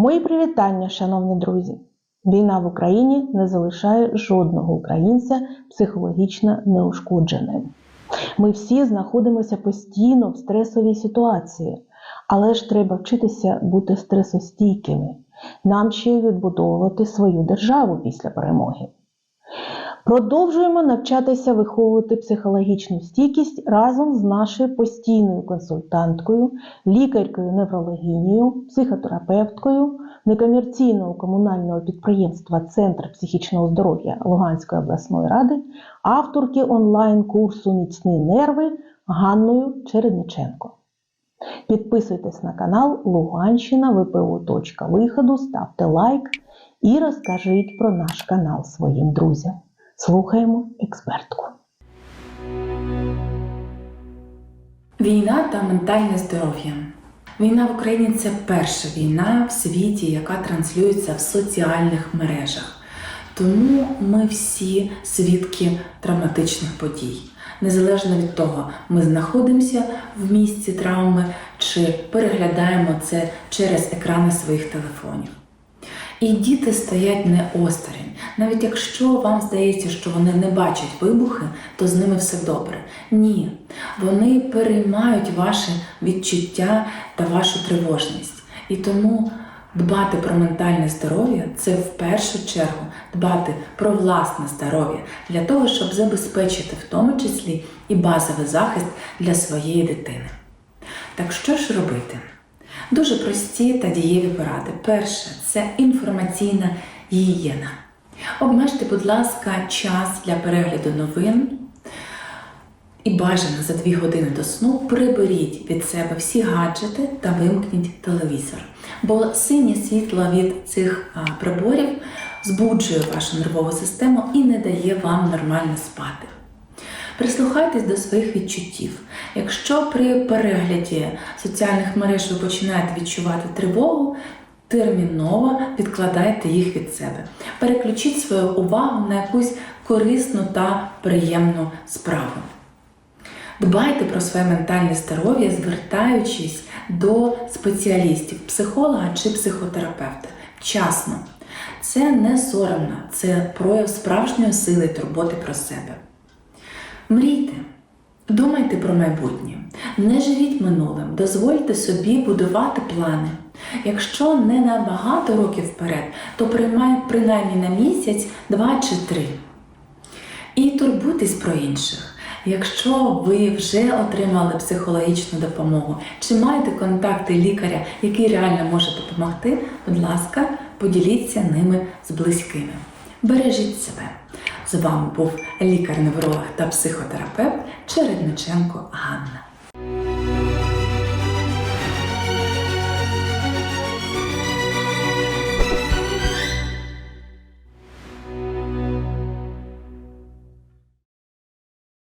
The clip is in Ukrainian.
Мої привітання, шановні друзі! Війна в Україні не залишає жодного українця психологічно неушкодженим. Ми всі знаходимося постійно в стресовій ситуації, але ж треба вчитися бути стресостійкими. Нам ще й відбудовувати свою державу після перемоги. Продовжуємо навчатися виховувати психологічну стійкість разом з нашою постійною консультанткою, лікаркою неврологинею, психотерапевткою некомерційного комунального підприємства Центр психічного здоров'я Луганської обласної ради, авторки онлайн-курсу Міцні нерви Ганною Чередниченко. Підписуйтесь на канал Луганщина ВПО. Ставте лайк і розкажіть про наш канал своїм друзям. Слухаємо експертку. Війна та ментальне здоров'я. Війна в Україні це перша війна в світі, яка транслюється в соціальних мережах. Тому ми всі свідки травматичних подій. Незалежно від того, ми знаходимося в місці травми чи переглядаємо це через екрани своїх телефонів. І діти стоять не осторонь. Навіть якщо вам здається, що вони не бачать вибухи, то з ними все добре. Ні, вони переймають ваше відчуття та вашу тривожність. І тому дбати про ментальне здоров'я це в першу чергу дбати про власне здоров'я для того, щоб забезпечити в тому числі і базовий захист для своєї дитини. Так що ж робити? Дуже прості та дієві поради. Перше це інформаційна гігієна. Обмежте, будь ласка, час для перегляду новин і бажано за 2 години до сну приберіть від себе всі гаджети та вимкніть телевізор. Бо синє світло від цих приборів збуджує вашу нервову систему і не дає вам нормально спати. Прислухайтесь до своїх відчуттів. Якщо при перегляді соціальних мереж ви починаєте відчувати тривогу, терміново відкладайте їх від себе. Переключіть свою увагу на якусь корисну та приємну справу. Дбайте про своє ментальне здоров'я, звертаючись до спеціалістів, психолога чи психотерапевта. Вчасно. Це не соромно, це прояв справжньої сили турботи про себе. Мрійте, думайте про майбутнє, не живіть минулим, дозвольте собі будувати плани. Якщо не на багато років вперед, то принаймні на місяць, два чи три. І турбуйтесь про інших. Якщо ви вже отримали психологічну допомогу, чи маєте контакти лікаря, який реально може допомогти, будь ласка, поділіться ними з близькими. Бережіть себе. З вами був лікар-невролог та психотерапевт Чередниченко Ганна.